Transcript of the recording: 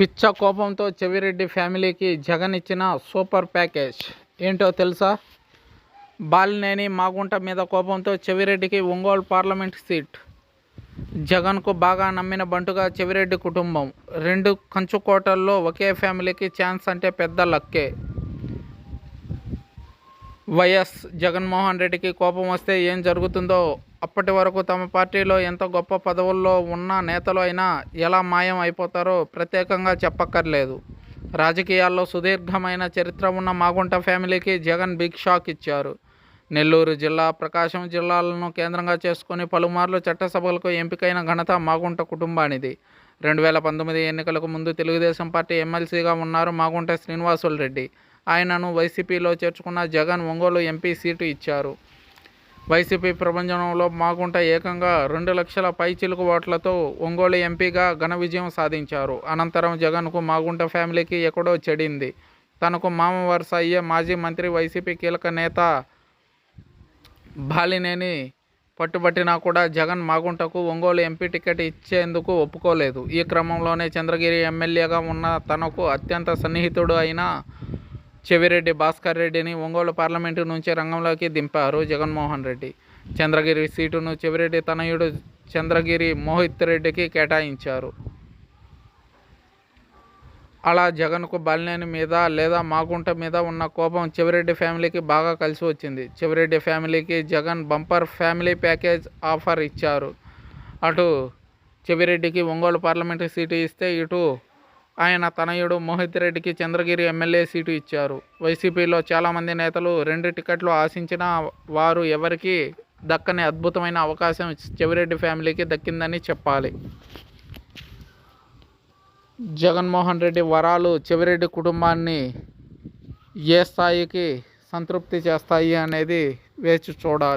పిచ్చ కోపంతో చెవిరెడ్డి ఫ్యామిలీకి జగన్ ఇచ్చిన సూపర్ ప్యాకేజ్. ఏంటో తెలుసా? బాలినేని మాగుంట మీద కోపంతో చెవిరెడ్డికి ఒంగోలు పార్లమెంట్ సీట్. జగన్కు బాగా నమ్మిన బంటుగా చెవిరెడ్డి కుటుంబం. రెండు కంచుకోటల్లో ఒకే ఫ్యామిలీకి ఛాన్స్ అంటే పెద్ద లక్కే. వైఎస్ జగన్మోహన్ రెడ్డికి కోపం వస్తే ఏం జరుగుతుందో? అప్పటి వరకు తమ పార్టీలో ఎంత గొప్ప పదవుల్లో ఉన్న నేతలు అయినా ఎలా మాయం అయిపోతారో ప్రత్యేకంగా చెప్పక్కర్లేదు. రాజకీయాల్లో సుదీర్ఘమైన చరిత్ర ఉన్న మాగుంట ఫ్యామిలీకి జగన్ బిగ్ షాక్ ఇచ్చారు. నెల్లూరు జిల్లా ప్రకాశం జిల్లాలను కేంద్రంగా చేసుకుని పలుమార్లు చట్టసభలకు ఎంపికైన ఘనత మాగుంట కుటుంబానిది. రెండు వేల పంతొమ్మిది ఎన్నికలకు ముందు తెలుగుదేశం పార్టీ ఎమ్మెల్సీగా ఉన్నారు మాగుంట శ్రీనివాసులు రెడ్డి. ఆయనను వైసీపీలో చేర్చుకున్న జగన్ ఒంగోలు ఎంపీ సీటు ఇచ్చారు. వైసీపీ ప్రభంజనంలో మాగుంట ఏకంగా రెండు లక్షల పై చిలుకు ఓట్లతో ఒంగోలు ఎంపీగా ఘన విజయం సాధించారు. అనంతరం జగన్కు మాగుంట ఫ్యామిలీకి ఎక్కడో చెడింది. తనకు మామ వరుస అయ్యే మాజీ మంత్రి వైసీపీ కీలక నేత బాలినేని పట్టుబట్టినా కూడా జగన్ మాగుంటకు ఒంగోలు ఎంపీ టికెట్ ఇచ్చేందుకు ఒప్పుకోలేదు. ఈ క్రమంలోనే చంద్రగిరి ఎమ్మెల్యేగా ఉన్న తనకు అత్యంత సన్నిహితుడు అయిన చెవిరెడ్డి భాస్కర్ రెడ్డిని ఒంగోలు పార్లమెంటు నుంచి రంగంలోకి దింపారు జగన్మోహన్ రెడ్డి. చంద్రగిరి సీటును చెవిరెడ్డి తనయుడు చంద్రగిరి మోహిత్ రెడ్డికి కేటాయించారు. అలా జగన్కు బాలినేని మీద లేదా మాగుంట మీద ఉన్న కోపం చెవిరెడ్డి ఫ్యామిలీకి బాగా కలిసి వచ్చింది. చెవిరెడ్డి ఫ్యామిలీకి Jagan bumper family package offer ఇచ్చారు. అటు చెవిరెడ్డికి ఒంగోలు పార్లమెంటు సీటు ఇస్తే ఇటు ఆయన తనయుడు మోహిత్ రెడ్డికి చంద్రగిరి ఎమ్మెల్యే సీటు ఇచ్చారు. వైసీపీలో చాలామంది నేతలు రెండు టికెట్లు ఆశించిన వారు ఎవరికి దక్కని అద్భుతమైన అవకాశం చెవిరెడ్డి ఫ్యామిలీకి దక్కిందని చెప్పాలి. జగన్మోహన్ రెడ్డి వరాలు చెవిరెడ్డి కుటుంబాన్ని ఏ స్థాయికి సంతృప్తి చేస్తాయి అనేది వేచి చూడాలి.